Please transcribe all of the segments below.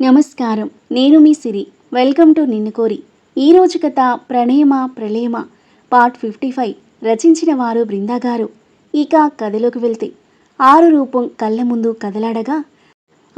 నమస్కారం. నేను మీ సిరి. Welcome to నిన్ను కోరి. ఈరోజు కథ ప్రణేమ ప్రళయమ పార్ట్ ఫిఫ్టీ ఫైవ్ రచించిన వారు బృందా గారు. ఇక కథలోకి వెళ్తే ఆరు రూపం కళ్ళ ముందు కదలాడగా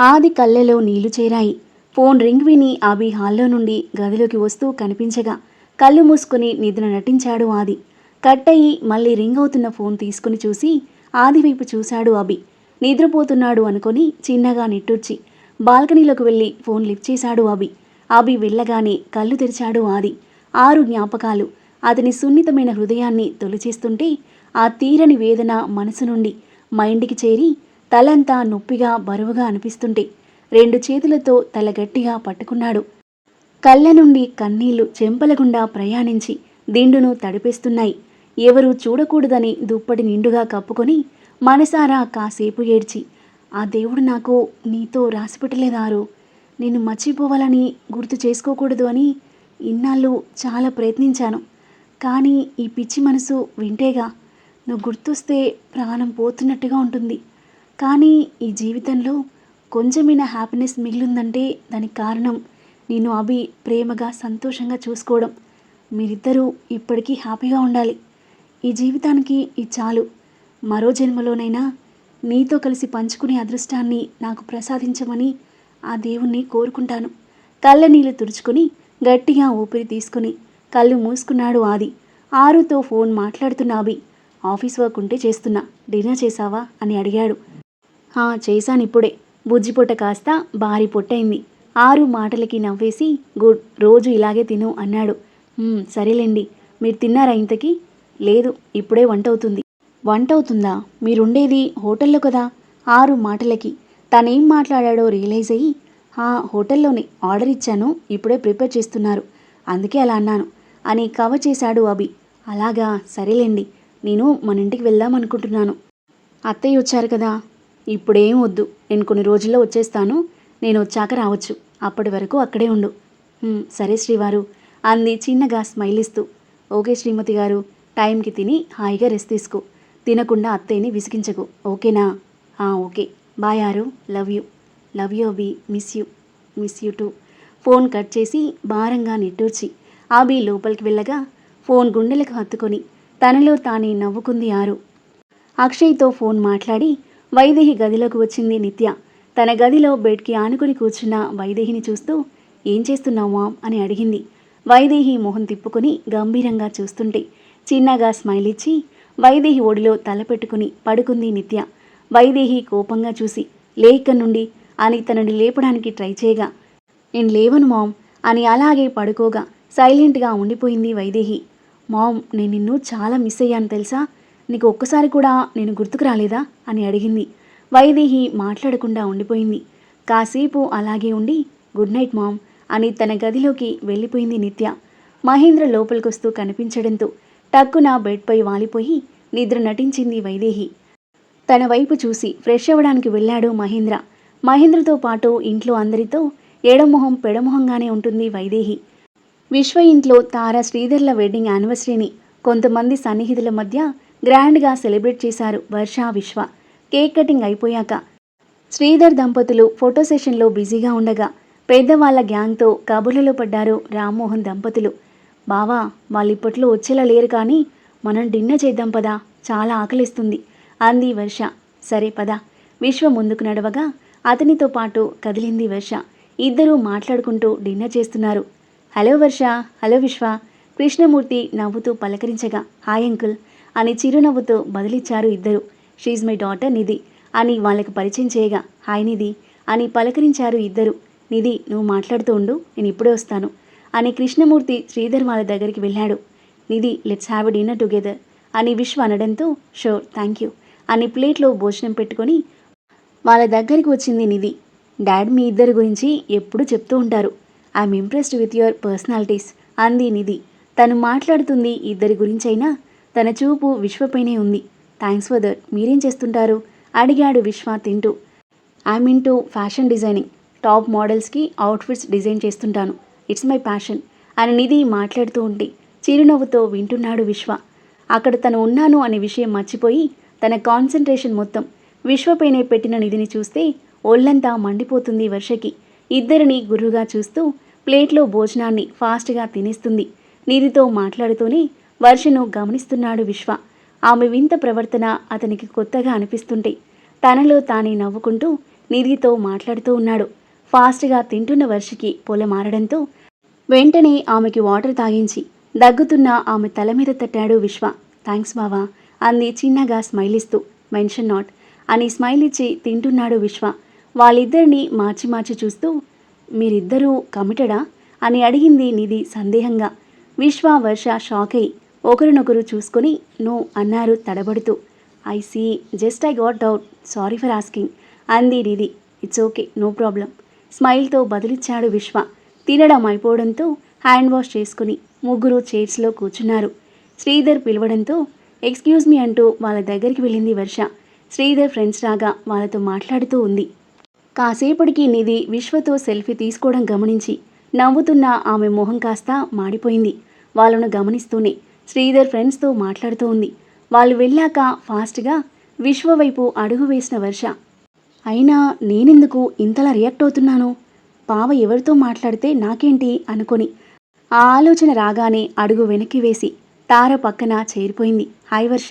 ఆది కళ్ళలో నీళ్ళు చేరాయి. ఫోన్ రింగ్ విని అభి హాల్లో నుండి గదిలోకి వస్తూ కనిపించగా కళ్ళు మూసుకుని నిద్ర నటించాడు ఆది. కట్ అయ్యి మళ్ళీ రింగ్ అవుతున్న ఫోన్ తీసుకుని చూసి ఆది వైపు చూశాడు అభి. నిద్రపోతున్నాడు అనుకొని చిన్నగా నిట్టూర్చి బాల్కనీలోకి వెళ్ళి ఫోన్ లిఫ్ట్ చేశాడు అభి. అభి వెళ్ళగానే కళ్ళు తెరిచాడు ఆది. ఆరు జ్ఞాపకాలు. అతని సున్నితమైన హృదయాన్ని తొలిచేస్తుంటే ఆ తీరని వేదన మనసు నుండి మైండ్కి చేరి తలంతా నొప్పిగా బరువుగా అనిపిస్తుంటే రెండు చేతులతో తల గట్టిగా పట్టుకున్నాడు. కళ్ళ నుండి కన్నీళ్ళు చెంపలగుండా ప్రయాణించి దిండును తడిపేస్తున్నాయి. ఎవరూ చూడకూడదని దుప్పటి నిండుగా కప్పుకొని మనసారా కాసేపు ఏడ్చి ఆ దేవుడు నాకు నీతో రాసిపెట్టలేదారు. నేను మర్చిపోవాలని గుర్తు చేసుకోకూడదు అని ఇన్నాళ్ళు చాలా ప్రయత్నించాను. కానీ ఈ పిచ్చి మనసు వింటేగా నువ్వు గుర్తొస్తే ప్రాణం పోతున్నట్టుగా ఉంటుంది. కానీ ఈ జీవితంలో కొంచెమైనా హ్యాపీనెస్ మిగిలిందంటే దానికి కారణం నేను అభి ప్రేమగా సంతోషంగా చూసుకోవడం. మీరిద్దరూ ఇప్పటికీ హ్యాపీగా ఉండాలి. ఈ జీవితానికి ఇది చాలు. మరో జన్మలోనైనా నీతో కలిసి పంచుకునే అదృష్టాన్ని నాకు ప్రసాదించమని ఆ దేవుణ్ణి కోరుకుంటాను. కళ్ళ నీళ్ళు తుడుచుకుని గట్టిగా ఊపిరి తీసుకుని కళ్ళు మూసుకున్నాడు ఆది. ఆరుతో ఫోన్ మాట్లాడుతున్నా అభి ఆఫీస్ వర్క్ ఉంటే చేస్తున్నా. డిన్నర్ చేసావా అని అడిగాడు. "హా, చేశాను ఇప్పుడే. బుజ్జిపొట్ట కాస్త భారీ పొట్టయింది. ఆరు మాటలకి నవ్వేసి గుడ్ రోజు ఇలాగే తిను అన్నాడు. సరేలేండి. మీరు తిన్నారా ఇంతకీ? లేదు ఇప్పుడే వంట అవుతుంది. వంట అవుతుందా మీరుండేది హోటల్లో కదా? ఆరు మాటలకి. తనేం మాట్లాడాడో రియలైజ్ అయ్యి ఆ హోటల్లోనే ఆర్డర్ ఇచ్చాను ఇప్పుడే ప్రిపేర్ చేస్తున్నారు. అందుకే అలా అన్నాను. అని కవర్ చేశాడు అభి. అలాగా సరేలేండి. నేను మన ఇంటికి వెళ్దాం అనుకుంటున్నాను అత్తయ్య వచ్చారు కదా? ఇప్పుడేం వద్దు. నేను కొన్ని రోజుల్లో వచ్చేస్తాను. నేను వచ్చాక రావచ్చు. అప్పటి వరకు అక్కడే ఉండు. సరే శ్రీవారు. అంది చిన్నగా స్మైల్ ఇస్తూ ఓకే శ్రీమతి గారు టైంకి తిని హాయిగా రెస్ట్ తీసుకో. తినకుండా అత్తయ్యని విసిగించకు. ఓకేనా? "ఆ, ఓకే. బాయ్ ఆరు. Love you. Love you Abhi. Miss you. Miss you too. Phone cut చేసి భారంగా నిట్టూర్చి. ఆబి లోపలికి వెళ్ళగా ఫోన్ గుండెలకు హత్తుకొని తనలో తానే నవ్వుకుంది ఆరు. అక్షయ్తో ఫోన్ మాట్లాడి వైదేహి గదిలోకి వచ్చింది నిత్య. తన గదిలో బెడ్కి ఆనుకుని కూర్చున్న వైదేహిని చూస్తూ ఏం చేస్తున్నావు మామ్? అని అడిగింది. వైదేహి మొహం తిప్పుకొని గంభీరంగా చూస్తుంటే చిన్నగా స్మైల్ ఇచ్చి వైదేహి ఒడిలో తలపెట్టుకుని పడుకుంది నిత్య. వైదేహి కోపంగా చూసి లే ఇక్కడి నుండి అని తనని లేపడానికి ట్రై చేయగా నేను లేవను మామ్ అని అలాగే పడుకోగా సైలెంట్గా ఉండిపోయింది వైదేహి. మామ్ నేను నిన్ను చాలా మిస్ అయ్యాను తెలుసా? నీకు ఒక్కసారి కూడా నేను గుర్తుకు రాలేదా? అని అడిగింది. వైదేహి మాట్లాడకుండా ఉండిపోయింది. కాసేపు అలాగే ఉండి గుడ్ నైట్ మామ్ అని తన గదిలోకి వెళ్ళిపోయింది నిత్య. మహేంద్ర లోపలికొస్తూ కనిపించడంతో టక్కున బెడ్పై వాలిపోయి నిద్ర నటించింది వైదేహి. తన వైపు చూసి ఫ్రెష్ అవ్వడానికి వెళ్ళాడు మహేంద్ర. మహేంద్రతో పాటు ఇంట్లో అందరితో ఎడమొహం పెడమొహంగానే ఉంటుంది వైదేహి. విశ్వ ఇంట్లో తార శ్రీధర్ల వెడ్డింగ్ యానివర్సరీని కొంతమంది సన్నిహితుల మధ్య గ్రాండ్గా సెలబ్రేట్ చేశారు వర్ష విశ్వ. కేక్ కటింగ్ అయిపోయాక శ్రీధర్ దంపతులు ఫోటో సెషన్లో బిజీగా ఉండగా పెద్దవాళ్ళ గ్యాంగ్తో కబుర్లలో పడ్డారు రామ్మోహన్ దంపతులు. బావా వాళ్ళు ఇప్పట్లో వచ్చేలా లేరు కానీ మనం డిన్నర్ చేద్దాం పదా చాలా ఆకలిస్తుంది అంది వర్ష. సరే పదా విశ్వ ముందుకు నడవగా అతనితో పాటు కదిలింది వర్ష. ఇద్దరూ మాట్లాడుకుంటూ డిన్నర్ చేస్తున్నారు. హలో వర్ష హలో విశ్వ. కృష్ణమూర్తి నవ్వుతూ పలకరించగా హాయ్ అంకుల్ అని చిరునవ్వుతో బదిలిచ్చారు ఇద్దరు. షీజ్ మై డాటర్ నిధి అని వాళ్ళకి పరిచయం చేయగా హాయ్ నిధి అని పలకరించారు ఇద్దరు. నిధి నువ్వు మాట్లాడుతూ ఉండు నేను ఇప్పుడే వస్తాను. అని కృష్ణమూర్తి శ్రీధర్ వాళ్ళ దగ్గరికి వెళ్ళాడు. Nidhi let's have dinner together అని విశ్వ అనడంతో షోర్ థ్యాంక్ యూ అని ప్లేట్లో భోజనం పెట్టుకొని వాళ్ళ దగ్గరికి వచ్చింది నిధి. డాడ్ మీ ఇద్దరి గురించి ఎప్పుడూ చెప్తూ ఉంటారు. I'm impressed with your personalities అంది నిధి. తను మాట్లాడుతుంది ఇద్దరి గురించైనా. తన చూపు విశ్వపైనే ఉంది. థ్యాంక్స్ ఫర్ దట్ మీరేం చేస్తుంటారు? అడిగాడు విశ్వ తింటూ. I'm into fashion designing top మోడల్స్కి outfits design చేస్తుంటాను. ఇట్స్ మై ప్యాషన్ అని నిధి మాట్లాడుతూ ఉంటే చిరునవ్వుతో వింటున్నాడు విశ్వ. అక్కడ తను ఉన్నాను అనే విషయం మర్చిపోయి తన కాన్సన్ట్రేషన్ మొత్తం విశ్వపైనే పెట్టిన నిధిని చూస్తే ఒళ్ళంతా మండిపోతుంది వర్షకి. ఇద్దరిని గురువుగా చూస్తూ ప్లేట్లో భోజనాన్ని ఫాస్ట్గా తినేస్తుంది. నిధితో మాట్లాడుతూనే వర్షను గమనిస్తున్నాడు విశ్వ. ఆమె వింత ప్రవర్తన అతనికి కొత్తగా అనిపిస్తుంటే తనలో తానే నవ్వుకుంటూ నిధితో మాట్లాడుతూ ఉన్నాడు. ఫాస్ట్గా తింటున్న వర్షకి పొల మారడంతో వెంటనే ఆమెకి వాటర్ తాగించి దగ్గుతున్న ఆమె తల మీద తట్టాడు విశ్వ. థ్యాంక్స్ బావా అంది చిన్నగా స్మైల్ ఇస్తూ మెన్షన్ నాట్ అని స్మైల్ ఇచ్చి తింటున్నాడు విశ్వ. వాళ్ళిద్దరిని మార్చి మార్చి చూస్తూ మీరిద్దరూ కమిటడా? అని అడిగింది నిధి సందేహంగా. విశ్వ వర్ష షాక్ అయి ఒకరినొకరు చూసుకొని నో అన్నారు తడబడుతూ. I see just I got doubt. Sorry for asking అంది Nidhi. It's okay no problem. స్మైల్తో బదులిచ్చాడు విశ్వ. తినడం అయిపోవడంతో హ్యాండ్ వాష్ చేసుకుని ముగ్గురు చైర్స్లో కూర్చున్నారు. శ్రీధర్ పిలవడంతో ఎక్స్క్యూజ్ మీ అంటూ వాళ్ళ దగ్గరికి వెళ్ళింది వర్ష. శ్రీధర్ ఫ్రెండ్స్ రాగా వాళ్ళతో మాట్లాడుతూ ఉంది. కాసేపటికి నిధి విశ్వతో సెల్ఫీ తీసుకోవడం గమనించి నవ్వుతున్న ఆమె మొహం కాస్త మాడిపోయింది. వాళ్ళను గమనిస్తూనే శ్రీధర్ ఫ్రెండ్స్తో మాట్లాడుతూ ఉంది. వాళ్ళు వెళ్ళాక ఫాస్ట్గా విశ్వ వైపు అడుగు వేసిన వర్ష అయినా నేనెందుకు ఇంతలా రియాక్ట్ అవుతున్నాను? పావ ఎవరితో మాట్లాడితే నాకేంటి అనుకొని ఆ ఆలోచన రాగానే అడుగు వెనక్కి వేసి తార పక్కన చేరిపోయింది. హాయ్ వర్ష.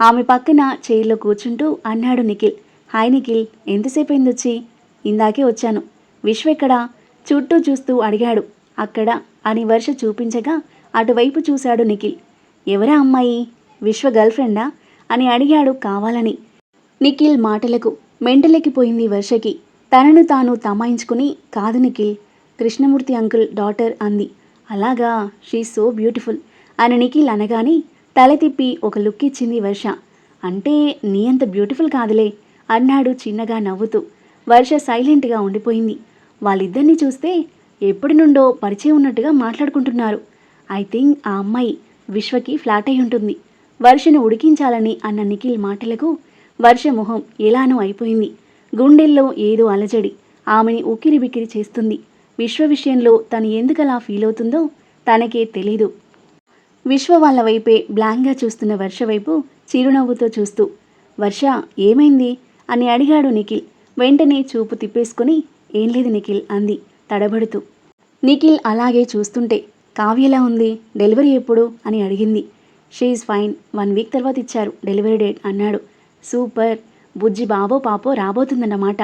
ఆమె పక్కన చైర్లో కూర్చుంటూ అన్నాడు నిఖిల్. హాయ్ నిఖిల్ ఎంతసేపు అయింది వచ్చి? ఇందాకే వచ్చాను. విశ్వెక్కడా చుట్టూ చూస్తూ అడిగాడు. అక్కడ అని వర్ష చూపించగా అటువైపు చూశాడు నిఖిల్. ఎవరా అమ్మాయి? విశ్వ గర్ల్ఫ్రెండా అని అడిగాడు కావాలని. నిఖిల్ మాటలకు మెంటలెక్కిపోయింది వర్షకి తనను తాను తమాయించుకుని కాదు నిఖిల్ కృష్ణమూర్తి అంకుల్ డాటర్ అంది. అలాగా? She so beautiful. అని నిఖిల్ అనగానే తల తిప్పి ఒక లుక్ ఇచ్చింది వర్ష అంటే నీ అంత బ్యూటిఫుల్ కాదులే అన్నాడు చిన్నగా నవ్వుతూ. వర్ష సైలెంట్గా ఉండిపోయింది. వాళ్ళిద్దరిని చూస్తే ఎప్పటి నుండో పరిచయం ఉన్నట్టుగా మాట్లాడుకుంటున్నారు. ఐ థింక్ ఆ అమ్మాయి విశ్వకి ఫ్లాట్ అయి ఉంటుంది. వర్షను ఉడికించాలని అన్న నిఖిల్ మాటలకు వర్ష మొహం ఎలానో అయిపోయింది. గుండెల్లో ఏదో అలజడి. ఆమెని ఉక్కిరి బిక్కిరి చేస్తుంది. విశ్వ విషయంలో తను ఎందుకలా ఫీల్ అవుతుందో తనకే తెలీదు. విశ్వ వాళ్ళ వైపే బ్లాంక్గా చూస్తున్న వర్ష వైపు చిరునవ్వుతో చూస్తూ వర్ష ఏమైంది? అని అడిగాడు నిఖిల్. వెంటనే చూపు తిప్పేసుకుని ఏం లేదు నిఖిల్ అంది తడబడుతూ. నిఖిల్ అలాగే చూస్తుంటే కావ్యలా ఉంది? డెలివరీ ఎప్పుడు? అని అడిగింది. She fine. వన్ వీక్ తర్వాత ఇచ్చారు. డెలివరీ డేట్ అన్నాడు. సూపర్. బుజ్జి బాబో పాపో రాబోతుందన్నమాట.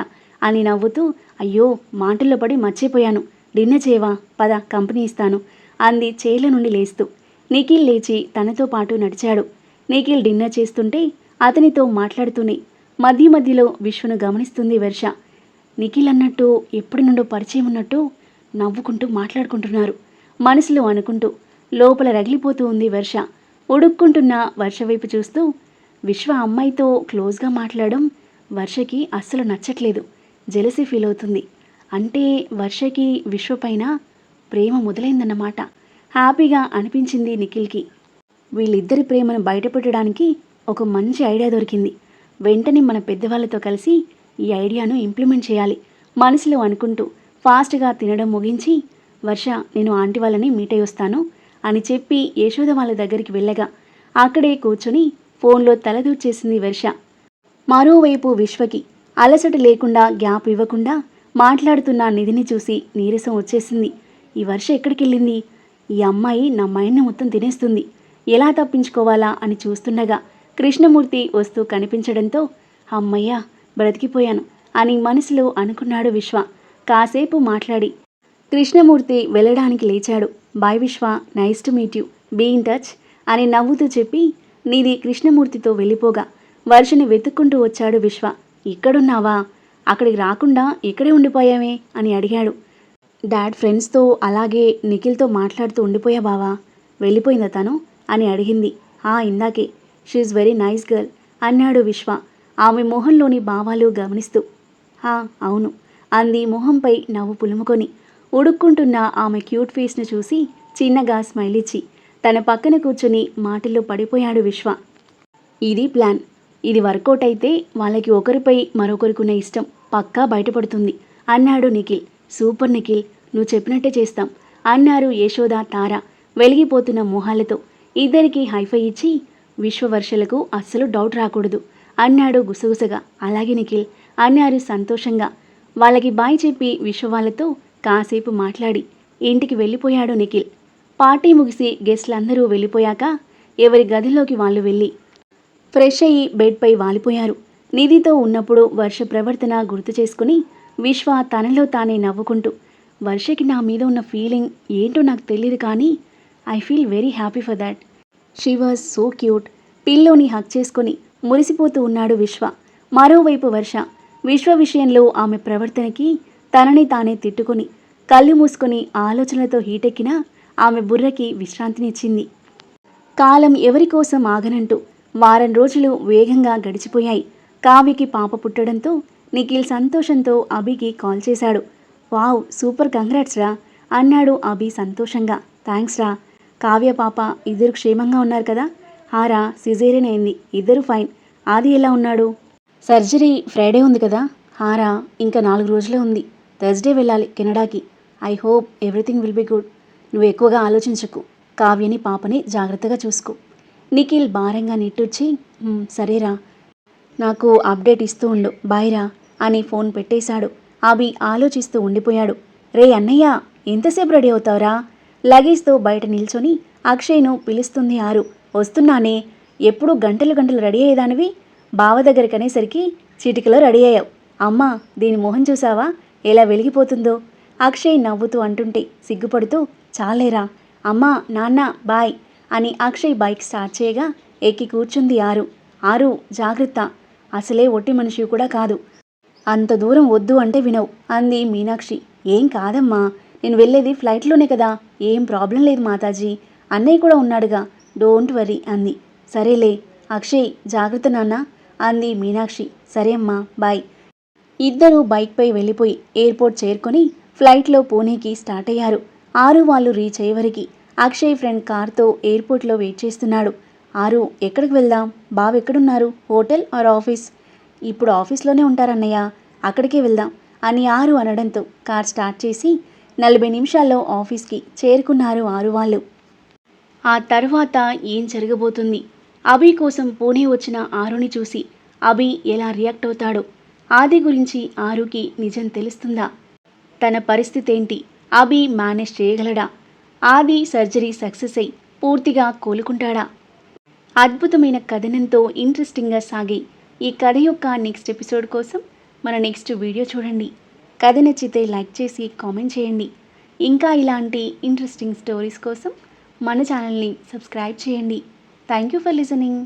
అని నవ్వుతూ అయ్యో మాటల్లో పడి మర్చిపోయాను. డిన్నర్ చేయవా? పద కంపెనీ ఇస్తాను. అంది చేల నుండి లేస్తూ. నిఖిల్ లేచి తనతో పాటు నడిచాడు. నిఖిల్ డిన్నర్ చేస్తుంటే అతనితో మాట్లాడుతూనే మధ్య మధ్యలో విశ్వను గమనిస్తుంది వర్ష. నిఖిల్ అన్నట్టు ఎప్పటి నుండో పరిచయం ఉన్నట్టు నవ్వుకుంటూ మాట్లాడుకుంటున్నారు. మనసులో అనుకుంటూ లోపల రగిలిపోతూ ఉంది వర్ష. ఉడుక్కుంటున్న వర్ష వైపు చూస్తూ విశ్వ అమ్మాయితో క్లోజ్గా మాట్లాడడం వర్షకి అస్సలు నచ్చట్లేదు. జెలసి ఫీల్ అవుతుంది. అంటే వర్షకి విశ్వ పైన ప్రేమ మొదలైందన్నమాట. హ్యాపీగా అనిపించింది నిఖిల్కి. వీళ్ళిద్దరి ప్రేమను బయటపెట్టడానికి ఒక మంచి ఐడియా దొరికింది. వెంటనే మన పెద్దవాళ్ళతో కలిసి ఈ ఐడియాను ఇంప్లిమెంట్ చేయాలి. మనసులో అనుకుంటూ ఫాస్ట్గా తినడం ముగించి వర్ష నేను ఆంటీ వాళ్ళని మీట్ అయ్యి వస్తాను అని చెప్పి యశోద వాళ్ళ దగ్గరికి వెళ్ళగా అక్కడే కూర్చొని ఫోన్లో తలదూర్చేసింది వర్ష. మరోవైపు విశ్వకి అలసట లేకుండా గ్యాప్ ఇవ్వకుండా మాట్లాడుతున్న నిధిని చూసి నీరసం వచ్చేసింది. ఈ వర్ష ఎక్కడికెళ్ళింది? ఈ అమ్మాయి నా మైండ్ని మొత్తం తినేస్తుంది. ఎలా తప్పించుకోవాలా అని చూస్తుండగా కృష్ణమూర్తి వస్తూ కనిపించడంతో అమ్మయ్య బ్రతికిపోయాను అని మనసులో అనుకున్నాడు విశ్వ. కాసేపు మాట్లాడి కృష్ణమూర్తి వెళ్ళడానికి లేచాడు. Bye Vishwa nice to meet you. Be in touch అని నవ్వుతూ చెప్పి నీది కృష్ణమూర్తితో వెళ్ళిపోగా వర్షని వెతుక్కుంటూ వచ్చాడు విశ్వ. ఇక్కడున్నావా? అక్కడికి రాకుండా ఇక్కడే ఉండిపోయావే? అని అడిగాడు. డాడ్ ఫ్రెండ్స్తో అలాగే నిఖిల్తో మాట్లాడుతూ ఉండిపోయా బావా? వెళ్ళిపోయిందా తను? అని అడిగింది. ఆ ఇందాకే. షీఈ్ వెరీ నైస్ గర్ల్ అన్నాడు విశ్వ. ఆమె మొహంలోని భావాలు గమనిస్తూ. హా అవును అంది మొహంపై నవ్వు పులుముకొని. ఉడుక్కుంటున్న ఆమె క్యూట్ ఫేస్ను చూసి చిన్నగా స్మైల్ ఇచ్చి తన పక్కన కూర్చుని మాటల్లో పడిపోయాడు విశ్వ. ఇది ప్లాన్. ఇది వర్కౌట్ అయితే వాళ్ళకి ఒకరిపై మరొకరికున్న ఇష్టం పక్కా బయటపడుతుంది. అన్నాడు నిఖిల్. సూపర్ నిఖిల్. నువ్వు చెప్పినట్టే చేస్తాం. అన్నారు యశోద తార వెలిగిపోతున్న మొహాలతో. ఇద్దరికి హైఫై ఇచ్చి విశ్వవర్షలకు అస్సలు డౌట్ రాకూడదు. అన్నాడు గుసగుసగా. అలాగే నిఖిల్. అన్నారు సంతోషంగా. వాళ్ళకి బాయ్ చెప్పి విశ్వ వాళ్ళతో కాసేపు మాట్లాడి ఇంటికి వెళ్ళిపోయాడు నిఖిల్. పార్టీ ముగిసి గెస్ట్లందరూ వెళ్ళిపోయాక ఎవరి గదిలోకి వాళ్ళు వెళ్ళి ఫ్రెష్ అయ్యి బెడ్పై వాలిపోయారు. నిధితో ఉన్నప్పుడు వర్ష ప్రవర్తన గుర్తు చేసుకుని విశ్వ తనలో తానే నవ్వుకుంటూ వర్షకి నా మీద ఉన్న ఫీలింగ్ ఏంటో నాకు తెలియదు కానీ I feel very happy for that. She was so cute. పిల్లోని హక్ చేసుకొని మురిసిపోతూ ఉన్నాడు విశ్వ. మరోవైపు వర్ష విశ్వ విషయంలో ఆమె ప్రవర్తనకి తనని తానే తిట్టుకొని కళ్ళు మూసుకొని ఆలోచనలతో హీటెక్కినా ఆమె బుర్రకి విశ్రాంతినిచ్చింది. కాలం ఎవరి కోసం ఆగనంటూ వారం రోజులు వేగంగా గడిచిపోయాయి. కావ్యకి పాప పుట్టడంతో నిఖిల్ సంతోషంతో అభికి కాల్ చేశాడు. వావ్ సూపర్ కంగ్రాట్స్ రా అన్నాడు అభి సంతోషంగా. థ్యాంక్స్ రా. కావ్య పాప ఇద్దరు క్షేమంగా ఉన్నారు కదా. హారా సిజేరియన్ అయింది. ఇద్దరు ఫైన్. ఆది ఎలా ఉన్నాడు? సర్జరీ ఫ్రైడే ఉంది కదా. హారా ఇంకా నాలుగు రోజులే ఉంది. థర్స్డే వెళ్ళాలి కెనడాకి. I hope everything will be good. నువ్వు ఎక్కువగా ఆలోచించకు. కావ్యని పాపని జాగ్రత్తగా చూసుకో. నిఖిల్ భారంగా నిట్టూర్చి సరేరా. నాకు అప్డేట్ ఇస్తూ ఉండు. బాయ్రా అని ఫోన్ పెట్టేశాడు. అభి ఆలోచిస్తూ ఉండిపోయాడు. రే అన్నయ్య ఎంతసేపు రెడీ అవుతావురా? లగేజ్తో బయట నిల్చొని అక్షయ్ను పిలుస్తుంది ఆరు. వస్తున్నానే. ఎప్పుడు గంటలు గంటలు రెడీ అయ్యేదానివి? బావ దగ్గరికి అనేసరికి చిటికలో రెడీ అయ్యావు. అమ్మా దీని మొహం చూసావా? ఎలా వెలిగిపోతుందో? అక్షయ్ నవ్వుతూ అంటుంటే సిగ్గుపడుతూ చాలేరా. అమ్మా నాన్న బాయ్ అని అక్షయ్ బైక్ స్టార్ట్ చేయగా ఎక్కి కూర్చుంది ఆరు. ఆరు జాగ్రత్త. అసలే ఒట్టి మనిషి కూడా కాదు. అంత దూరం వద్దు అంటే వినవు అంది మీనాక్షి. ఏం కాదమ్మా నేను వెళ్ళేది ఫ్లైట్లోనే కదా. ఏం ప్రాబ్లం లేదు మాతాజీ. అన్నయ్య కూడా ఉన్నాడుగా. డోంట్ వరీ అంది. సరేలే అక్షయ్ జాగ్రత్త నాన్న అంది మీనాక్షి. సరే అమ్మా బాయ్. ఇద్దరూ బైక్పై వెళ్ళిపోయి ఎయిర్పోర్ట్ చేరుకొని ఫ్లైట్లో పూణేకి స్టార్ట్ అయ్యారు. ఆరు వాళ్ళు రీచ్ అయ్యేవరికి అక్షయ్ ఫ్రెండ్ కార్తో ఎయిర్పోర్ట్లో వెయిట్ చేస్తున్నాడు. ఆరు ఎక్కడికి వెళ్దాం? బావ ఎక్కడున్నారు? Hotel or office? ఇప్పుడు ఆఫీస్లోనే ఉంటారన్నయ్య అక్కడికే వెళ్దాం అని ఆరు అనడంతో కార్ స్టార్ట్ చేసి నలభై నిమిషాల్లో ఆఫీస్కి చేరుకున్నారు ఆరు వాళ్ళు. ఆ తర్వాత ఏం జరగబోతుంది? అభి కోసం పూణే వచ్చిన ఆరుని చూసి అభి ఎలా రియాక్ట్ అవుతాడో ఆది గురించి ఆరుకి నిజం తెలుస్తుందా? తన పరిస్థితి ఏంటి? అభి మేనేజ్ చేయగలడా? ఆది సర్జరీ సక్సెస్ అయి పూర్తిగా కోలుకుంటాడా? అద్భుతమైన కథనంతో ఇంట్రెస్టింగ్గా సాగి ఈ కథ యొక్క నెక్స్ట్ ఎపిసోడ్ కోసం మన నెక్స్ట్ వీడియో చూడండి. కథ నచ్చితే లైక్ చేసి కామెంట్ చేయండి. ఇంకా ఇలాంటి ఇంట్రెస్టింగ్ స్టోరీస్ కోసం మన ఛానల్ని సబ్స్క్రైబ్ చేయండి. Thank you for listening